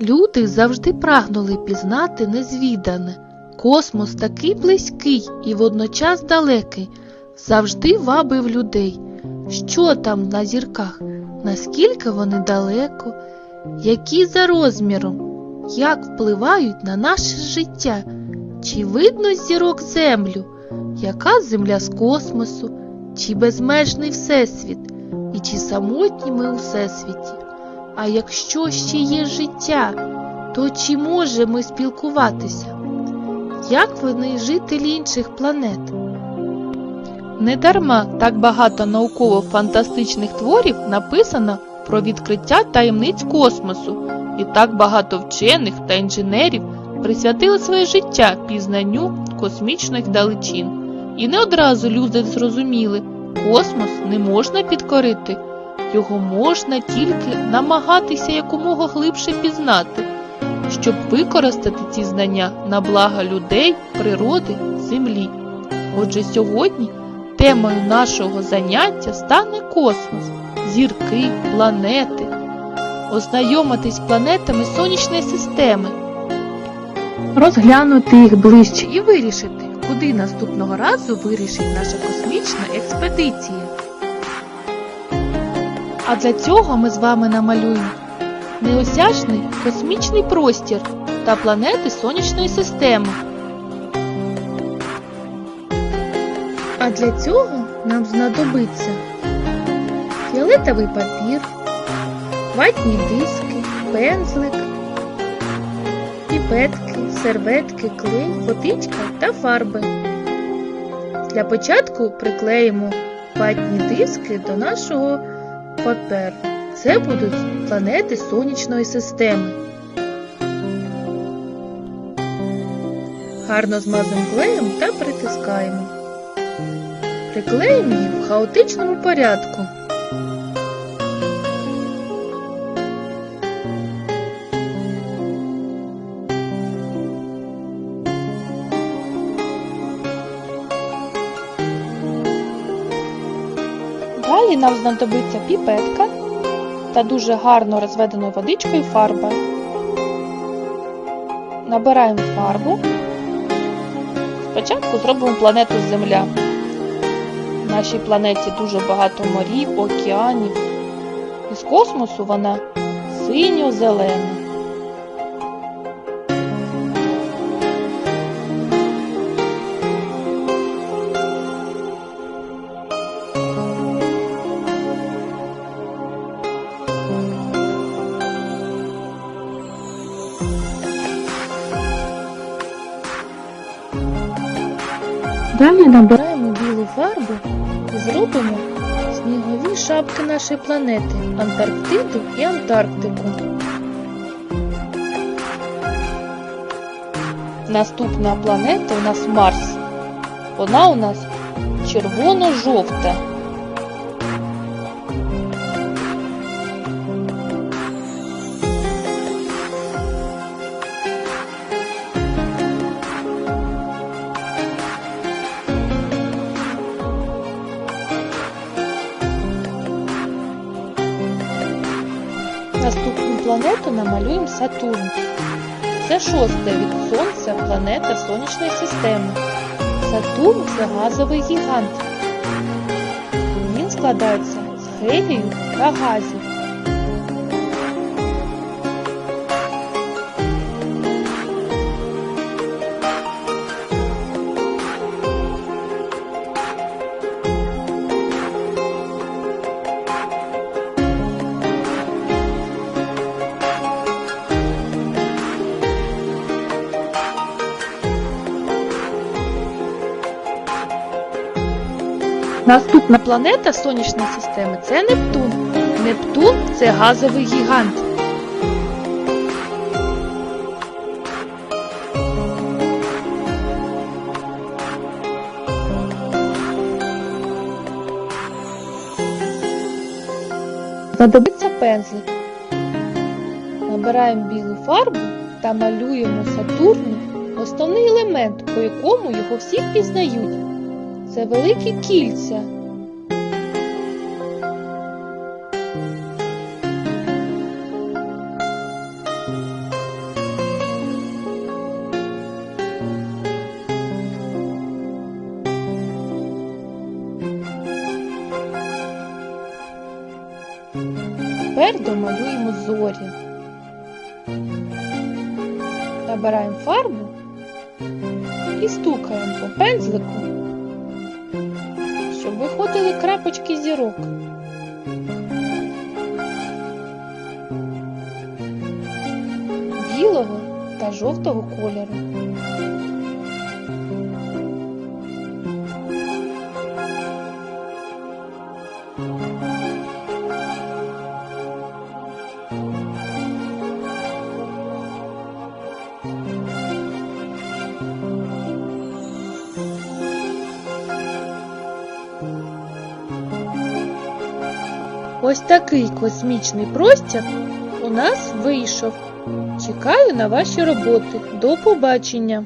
Люди завжди прагнули пізнати незвідане. Космос такий близький і водночас далекий, завжди вабив людей. Що там на зірках? Наскільки вони далеко? Які за розміром? Як впливають на наше життя? Чи видно з зірок землю? Яка земля з космосу? Чи безмежний всесвіт? І чи самотні ми у всесвіті? А якщо ще є життя, то чи можемо спілкуватися? Як вони жителі інших планет? Недарма так багато науково-фантастичних творів написано про відкриття таємниць космосу, і так багато вчених та інженерів присвятили своє життя пізнанню космічних далечин. І не одразу люди зрозуміли, космос не можна підкорити, його можна тільки намагатися якомога глибше пізнати, щоб використати ці знання на благо людей, природи, землі. Отже, сьогодні темою нашого заняття стане космос, зірки, планети. Ознайомитись з планетами сонячної системи, розглянути їх ближче і вирішити, куди наступного разу вирішить наша космічна експедиція. А для цього ми з вами намалюємо неосяжний космічний простір та планети сонячної системи. А для цього нам знадобиться фіолетовий папір, ватні диски, пензлик, піпетки, серветки, клей, водичка та фарби. Для початку приклеїмо ватні диски до нашого паперу. Це будуть планети сонячної системи. Гарно змазуємо клеєм та притискаємо. Приклеїмо їх в хаотичному порядку. Далі нам знадобиться піпетка та дуже гарно розведеною водичкою фарба. Набираємо фарбу. Спочатку зробимо планету Земля. В нашій планеті дуже багато морів, океанів. Із космосу вона синьо-зелена. Далі набираємо білу фарбу і зробимо снігові шапки нашої планети Антарктиду і Антарктику. Наступна планета у нас Марс. Вона у нас червоно-жовта. Планету намалюємо Сатурн. Це шоста від Сонця планета Сонячної системи. Сатурн це газовий гігант. Він складається з гелію та газів. Наступна планета Сонячної системи це Нептун. Нептун це газовий гігант. Знадобиться пензлик. Набираємо білу фарбу та малюємо Сатурну основний елемент, по якому його всі пізнають. Це великі кільця. Тепер домалюємо зорі. Набираємо фарбу і стукаємо по пензлику щоб виходили крапочки зірок. Білого та жовтого кольору. Ось такий космічний простір у нас вийшов. Чекаю на ваші роботи. До побачення!